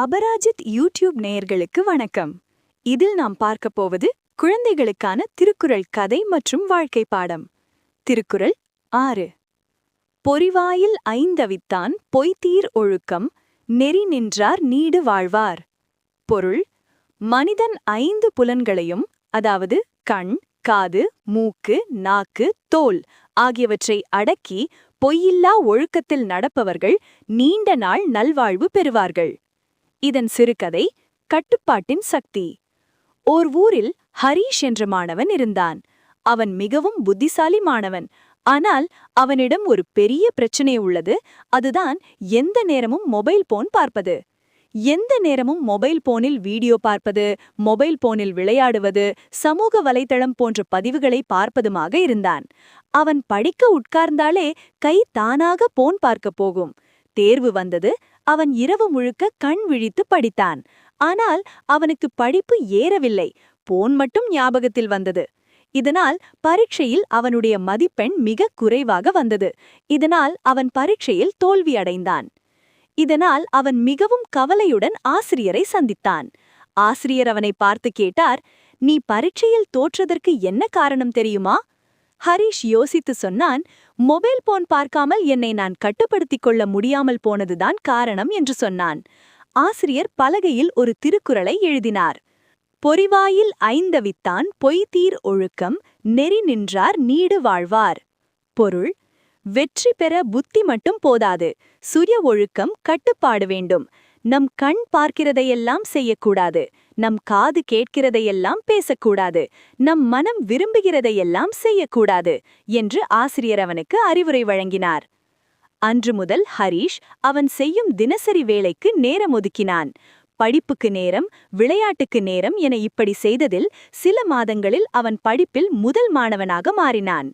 Aparajith YouTube நேயர்களுக்கு வணக்கம். இதில் நாம் பார்க்கப் போவது குழந்தைகளுக்கான திருக்குறள் கதை மற்றும் வாழ்க்கை பாடம். திருக்குறள் ஆறு. பொறிவாயில் ஐந்தவித்தான் பொய்த்தீர் ஒழுக்கம் நெறி நின்றார் நீடு வாழ்வார். பொருள் மனிதன் ஐந்து புலன்களையும் அதாவது கண் காது மூக்கு நாக்கு தோல் ஆகியவற்றை அடக்கி பொய்யில்லா ஒழுக்கத்தில் நடப்பவர்கள் நீண்ட நாள் நல்வாழ்வு பெறுவார்கள். இதன் சிறுகதை கட்டுப்பாட்டின் சக்தி. ஓர் ஊரில் ஹரீஷ் என்ற மாணவன் இருந்தான். அவன் மிகவும் புத்திசாலி மாணவன். ஆனால் அவனிடம் ஒரு பெரிய பிரச்சனை உள்ளது. அதுதான் எந்த நேரமும் மொபைல் போன் பார்ப்பது. எந்த நேரமும் மொபைல் போனில் வீடியோ பார்ப்பது மொபைல் போனில் விளையாடுவது சமூக வலைதளம் போன்ற பதிவுகளை பார்ப்பதுமாக இருந்தான். அவன் படிக்க உட்கார்ந்தாலே கை தானாக போன் பார்க்க போகும். தேர்வு வந்தது அவன் இரவு முழுக்க கண் விழித்து படித்தான். ஆனால் அவனுக்கு படிப்பு ஏறவில்லை. போன் மட்டும் ஞாபகத்தில் வந்தது. இதனால் பரீட்சையில் அவனுடைய மதிப்பெண் மிக குறைவாக வந்தது. இதனால் அவன் பரீட்சையில் தோல்வியடைந்தான் இதனால் அவன் மிகவும் கவலையுடன் ஆசிரியரை சந்தித்தான். ஆசிரியர் அவனை பார்த்து கேட்டார் நீ பரீட்சையில் தோற்றதற்கு என்ன காரணம் தெரியுமா? ஹரிஷ் யோசித்து சொன்னான் மொபைல் போன் பார்க்காமல் என்னை நான் கட்டுப்படுத்திக் கொள்ள முடியாமல் போனதுதான் காரணம் என்று சொன்னான். ஆசிரியர் பலகையில் ஒரு திருக்குறளை எழுதினார். பொறிவாயில் ஐந்தவித்தான் பொய்தீர் ஒழுக்கம் நெறி நின்றார் நீடு வாழ்வார். பொருள் வெற்றி பெற புத்தி மட்டும் போதாது சுய ஒழுக்கம் கட்டுப்பாடு வேண்டும். நம் கண் பார்க்கிறதையெல்லாம் செய்யக்கூடாது. நம் காது கேட்கிறதையெல்லாம் பேசக்கூடாது. நம் மனம் விரும்புகிறதையெல்லாம் செய்யக்கூடாது என்று ஆசிரியர் அவனுக்கு அறிவுரை வழங்கினார். அன்று முதல் ஹரீஷ் அவன் செய்யும் தினசரி வேலைக்கு நேரம் ஒதுக்கினான். படிப்புக்கு நேரம் விளையாட்டுக்கு நேரம் என இப்படி செய்ததில் சில மாதங்களில் அவன் படிப்பில் முதல் மாணவனாக மாறினான்.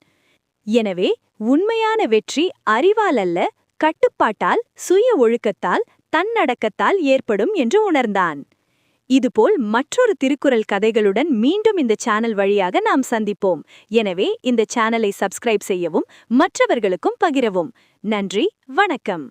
எனவே உண்மையான வெற்றி அறிவால் அல்ல கட்டுப்பாட்டால் சுய ஒழுக்கத்தால் தன்னடக்கத்தால் ஏற்படும் என்று உணர்ந்தான். இதுபோல் மற்றொரு திருக்குறள் கதைகளுடன் மீண்டும் இந்த சேனல் வழியாக நாம் சந்திப்போம். எனவே இந்த சேனலை சப்ஸ்கிரைப் செய்யவும் மற்றவர்களுக்கும் பகிரவும். நன்றி வணக்கம்.